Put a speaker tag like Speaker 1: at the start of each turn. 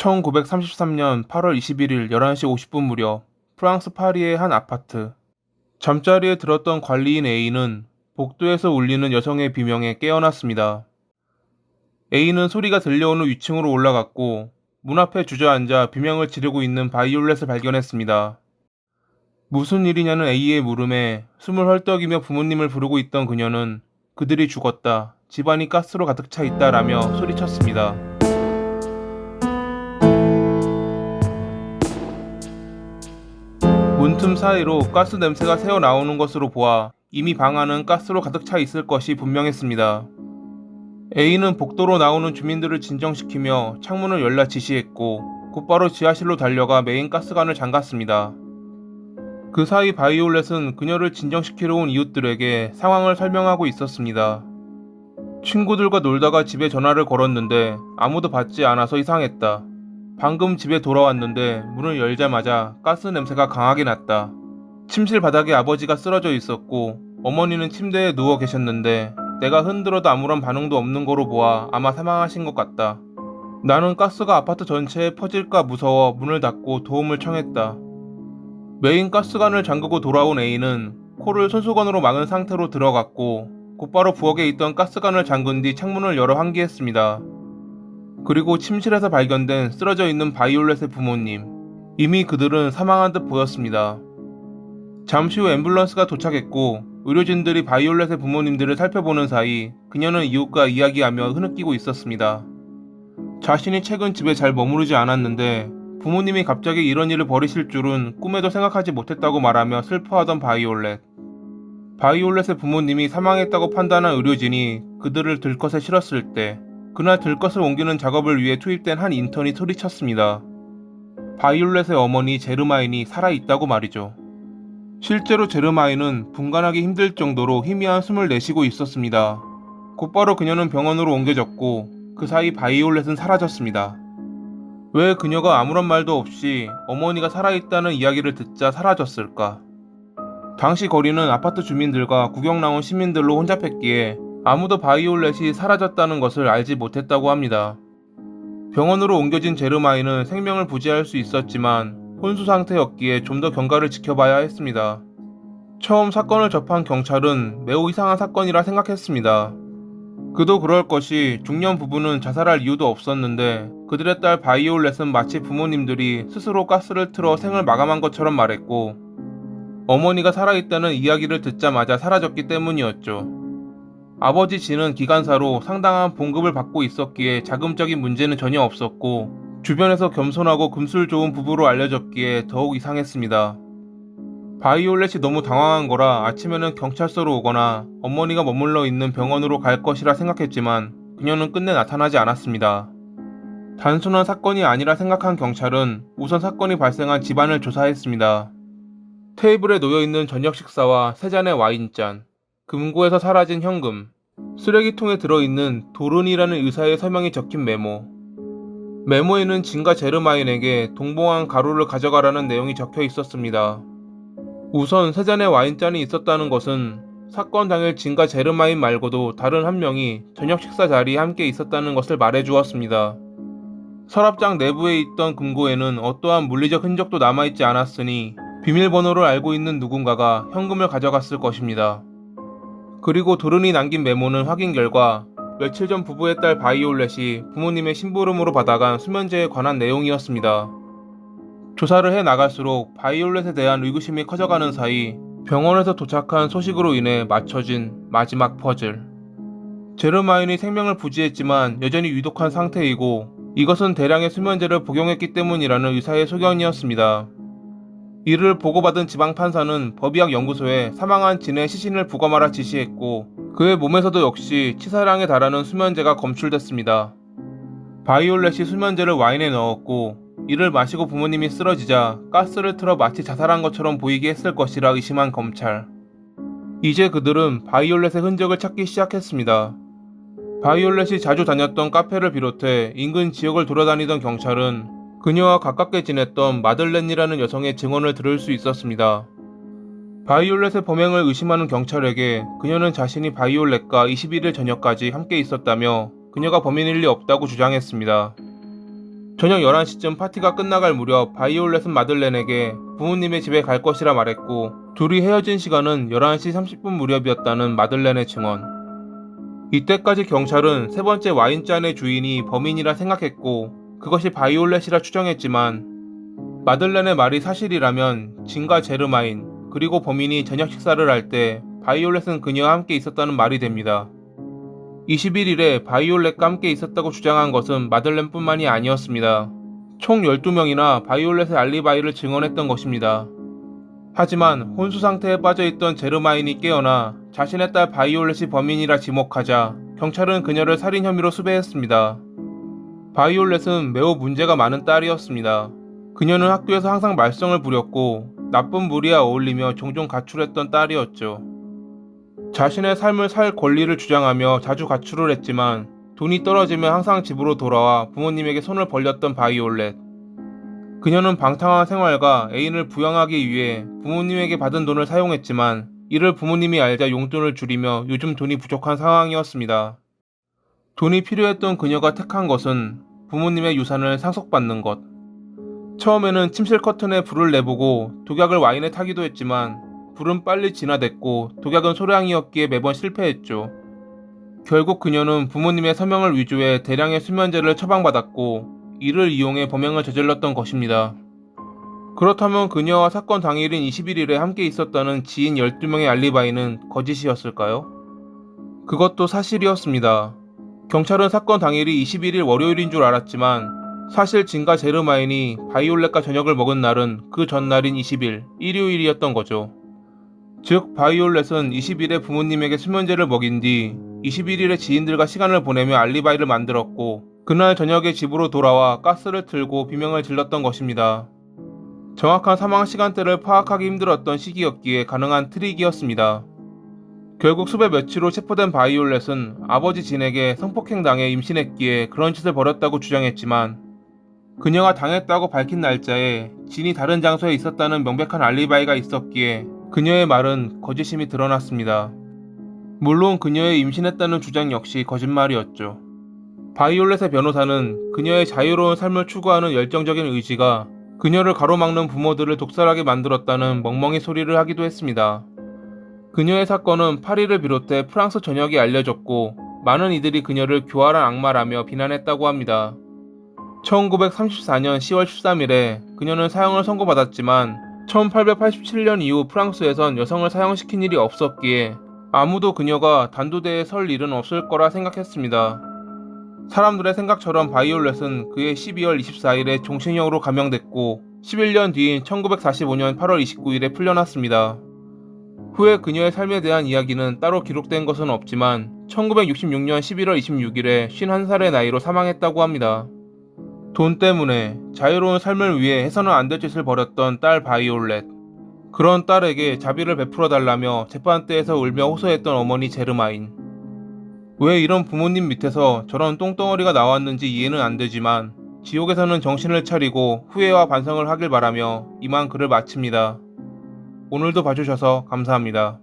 Speaker 1: 1933년 8월 21일 11시 50분 무렵 프랑스 파리의 한 아파트. 잠자리에 들었던 관리인 A는 복도에서 울리는 여성의 비명에 깨어났습니다. A는 소리가 들려오는 위층으로 올라갔고 문 앞에 주저앉아 비명을 지르고 있는 바이올렛을 발견했습니다. 무슨 일이냐는 A의 물음에 숨을 헐떡이며 부모님을 부르고 있던 그녀는 그들이 죽었다. 집안이 가스로 가득 차 있다라며 소리쳤습니다. 틈 사이로 가스 냄새가 새어 나오는 것으로 보아 이미 방 안은 가스로 가득 차 있을 것이 분명했습니다. A는 복도로 나오는 주민들을 진정시키며 창문을 열라 지시했고 곧바로 지하실로 달려가 메인 가스관을 잠갔습니다. 그 사이 바이올렛은 그녀를 진정시키러 온 이웃들에게 상황을 설명하고 있었습니다. 친구들과 놀다가 집에 전화를 걸었는데 아무도 받지 않아서 이상했다. 방금 집에 돌아왔는데 문을 열자마자 가스 냄새가 강하게 났다. 침실 바닥에 아버지가 쓰러져 있었고 어머니는 침대에 누워 계셨는데 내가 흔들어도 아무런 반응도 없는 거로 보아 아마 사망하신 것 같다. 나는 가스가 아파트 전체에 퍼질까 무서워 문을 닫고 도움을 청했다. 메인 가스관을 잠그고 돌아온 A는 코를 손수건으로 막은 상태로 들어갔고 곧바로 부엌에 있던 가스관을 잠근 뒤 창문을 열어 환기했습니다. 그리고 침실에서 발견된 쓰러져 있는 바이올렛의 부모님. 이미 그들은 사망한 듯 보였습니다. 잠시 후 앰뷸런스가 도착했고 의료진들이 바이올렛의 부모님들을 살펴보는 사이 그녀는 이웃과 이야기하며 흐느끼고 있었습니다. 자신이 최근 집에 잘 머무르지 않았는데 부모님이 갑자기 이런 일을 벌이실 줄은 꿈에도 생각하지 못했다고 말하며 슬퍼하던 바이올렛. 바이올렛의 부모님이 사망했다고 판단한 의료진이 그들을 들것에 실었을 때 그날 들것을 옮기는 작업을 위해 투입된 한 인턴이 소리쳤습니다. 바이올렛의 어머니 제르마인이 살아있다고 말이죠. 실제로 제르마인은 분간하기 힘들 정도로 희미한 숨을 내쉬고 있었습니다. 곧바로 그녀는 병원으로 옮겨졌고 그 사이 바이올렛은 사라졌습니다. 왜 그녀가 아무런 말도 없이 어머니가 살아있다는 이야기를 듣자 사라졌을까? 당시 거리는 아파트 주민들과 구경 나온 시민들로 혼잡했기에 아무도 바이올렛이 사라졌다는 것을 알지 못했다고 합니다. 병원으로 옮겨진 제르마인은 생명을 부지할 수 있었지만 혼수 상태였기에 좀 더 경과를 지켜봐야 했습니다. 처음 사건을 접한 경찰은 매우 이상한 사건이라 생각했습니다. 그도 그럴 것이 중년 부부는 자살할 이유도 없었는데 그들의 딸 바이올렛은 마치 부모님들이 스스로 가스를 틀어 생을 마감한 것처럼 말했고 어머니가 살아있다는 이야기를 듣자마자 사라졌기 때문이었죠. 아버지 진은 기관사로 상당한 봉급을 받고 있었기에 자금적인 문제는 전혀 없었고 주변에서 겸손하고 금술 좋은 부부로 알려졌기에 더욱 이상했습니다. 바이올렛이 너무 당황한 거라 아침에는 경찰서로 오거나 어머니가 머물러 있는 병원으로 갈 것이라 생각했지만 그녀는 끝내 나타나지 않았습니다. 단순한 사건이 아니라 생각한 경찰은 우선 사건이 발생한 집안을 조사했습니다. 테이블에 놓여 있는 저녁 식사와 세 잔의 와인잔, 금고에서 사라진 현금, 쓰레기통에 들어있는 도른이라는 의사의 서명이 적힌 메모. 메모에는 진과 제르마인에게 동봉한 가루를 가져가라는 내용이 적혀 있었습니다. 우선 세 잔의 와인잔이 있었다는 것은 사건 당일 진과 제르마인 말고도 다른 한 명이 저녁 식사 자리에 함께 있었다는 것을 말해 주었습니다. 서랍장 내부에 있던 금고에는 어떠한 물리적 흔적도 남아있지 않았으니 비밀번호를 알고 있는 누군가가 현금을 가져갔을 것입니다. 그리고 도른이 남긴 메모는 확인 결과 며칠 전 부부의 딸 바이올렛이 부모님의 심부름으로 받아간 수면제에 관한 내용이었습니다. 조사를 해 나갈수록 바이올렛에 대한 의구심이 커져가는 사이 병원에서 도착한 소식으로 인해 맞춰진 마지막 퍼즐. 제르마인이 생명을 부지했지만 여전히 위독한 상태이고 이것은 대량의 수면제를 복용했기 때문이라는 의사의 소견이었습니다. 이를 보고받은 지방판사는 법의학 연구소에 사망한 진의 시신을 부검하라 지시했고 그의 몸에서도 역시 치사량에 달하는 수면제가 검출됐습니다. 바이올렛이 수면제를 와인에 넣었고 이를 마시고 부모님이 쓰러지자 가스를 틀어 마치 자살한 것처럼 보이게 했을 것이라 의심한 검찰. 이제 그들은 바이올렛의 흔적을 찾기 시작했습니다. 바이올렛이 자주 다녔던 카페를 비롯해 인근 지역을 돌아다니던 경찰은 그녀와 가깝게 지냈던 마들렌이라는 여성의 증언을 들을 수 있었습니다. 바이올렛의 범행을 의심하는 경찰에게 그녀는 자신이 바이올렛과 21일 저녁까지 함께 있었다며 그녀가 범인일 리 없다고 주장했습니다. 저녁 11시쯤 파티가 끝나갈 무렵 바이올렛은 마들렌에게 부모님의 집에 갈 것이라 말했고 둘이 헤어진 시간은 11시 30분 무렵이었다는 마들렌의 증언. 이때까지 경찰은 세 번째 와인잔의 주인이 범인이라 생각했고 그것이 바이올렛이라 추정했지만 마들렌의 말이 사실이라면 진과 제르마인 그리고 범인이 저녁 식사를 할 때 바이올렛은 그녀와 함께 있었다는 말이 됩니다. 21일에 바이올렛과 함께 있었다고 주장한 것은 마들렌뿐만이 아니었습니다. 총 12명이나 바이올렛의 알리바이를 증언했던 것입니다. 하지만 혼수 상태에 빠져있던 제르마인이 깨어나 자신의 딸 바이올렛이 범인이라 지목하자 경찰은 그녀를 살인 혐의로 수배했습니다. 바이올렛은 매우 문제가 많은 딸이었습니다. 그녀는 학교에서 항상 말썽을 부렸고 나쁜 무리와 어울리며 종종 가출했던 딸이었죠. 자신의 삶을 살 권리를 주장하며 자주 가출을 했지만 돈이 떨어지면 항상 집으로 돌아와 부모님에게 손을 벌렸던 바이올렛. 그녀는 방탕한 생활과 애인을 부양하기 위해 부모님에게 받은 돈을 사용했지만 이를 부모님이 알자 용돈을 줄이며 요즘 돈이 부족한 상황이었습니다. 돈이 필요했던 그녀가 택한 것은 부모님의 유산을 상속받는 것. 처음에는 침실 커튼에 불을 내보고 독약을 와인에 타기도 했지만 불은 빨리 진화됐고 독약은 소량이었기에 매번 실패했죠. 결국 그녀는 부모님의 서명을 위조해 대량의 수면제를 처방받았고 이를 이용해 범행을 저질렀던 것입니다. 그렇다면 그녀와 사건 당일인 21일에 함께 있었다는 지인 12명의 알리바이는 거짓이었을까요? 그것도 사실이었습니다. 경찰은 사건 당일이 21일 월요일인 줄 알았지만 사실 진과 제르마인이 바이올렛과 저녁을 먹은 날은 그 전날인 20일, 일요일이었던 거죠. 즉 바이올렛은 20일에 부모님에게 수면제를 먹인 뒤 21일에 지인들과 시간을 보내며 알리바이를 만들었고 그날 저녁에 집으로 돌아와 가스를 틀고 비명을 질렀던 것입니다. 정확한 사망 시간대를 파악하기 힘들었던 시기였기에 가능한 트릭이었습니다. 결국 수배 며칠 후 체포된 바이올렛은 아버지 진에게 성폭행당해 임신했기에 그런 짓을 벌였다고 주장했지만 그녀가 당했다고 밝힌 날짜에 진이 다른 장소에 있었다는 명백한 알리바이가 있었기에 그녀의 말은 거짓임이 드러났습니다. 물론 그녀의 임신했다는 주장 역시 거짓말이었죠. 바이올렛의 변호사는 그녀의 자유로운 삶을 추구하는 열정적인 의지가 그녀를 가로막는 부모들을 독살하게 만들었다는 멍멍이 소리를 하기도 했습니다. 그녀의 사건은 파리를 비롯해 프랑스 전역에 알려졌고 많은 이들이 그녀를 교활한 악마라며 비난했다고 합니다. 1934년 10월 13일에 그녀는 사형을 선고받았지만 1887년 이후 프랑스에선 여성을 사형시킨 일이 없었기에 아무도 그녀가 단두대에 설 일은 없을 거라 생각했습니다. 사람들의 생각처럼 바이올렛은 그해 12월 24일에 종신형으로 감형됐고 11년 뒤인 1945년 8월 29일에 풀려났습니다. 후에 그녀의 삶에 대한 이야기는 따로 기록된 것은 없지만 1966년 11월 26일에 51살의 나이로 사망했다고 합니다. 돈 때문에 자유로운 삶을 위해 해서는 안 될 짓을 벌였던 딸 바이올렛. 그런 딸에게 자비를 베풀어 달라며 재판대에서 울며 호소했던 어머니 제르마인. 왜 이런 부모님 밑에서 저런 똥덩어리가 나왔는지 이해는 안 되지만 지옥에서는 정신을 차리고 후회와 반성을 하길 바라며 이만 글을 마칩니다. 오늘도 봐주셔서 감사합니다.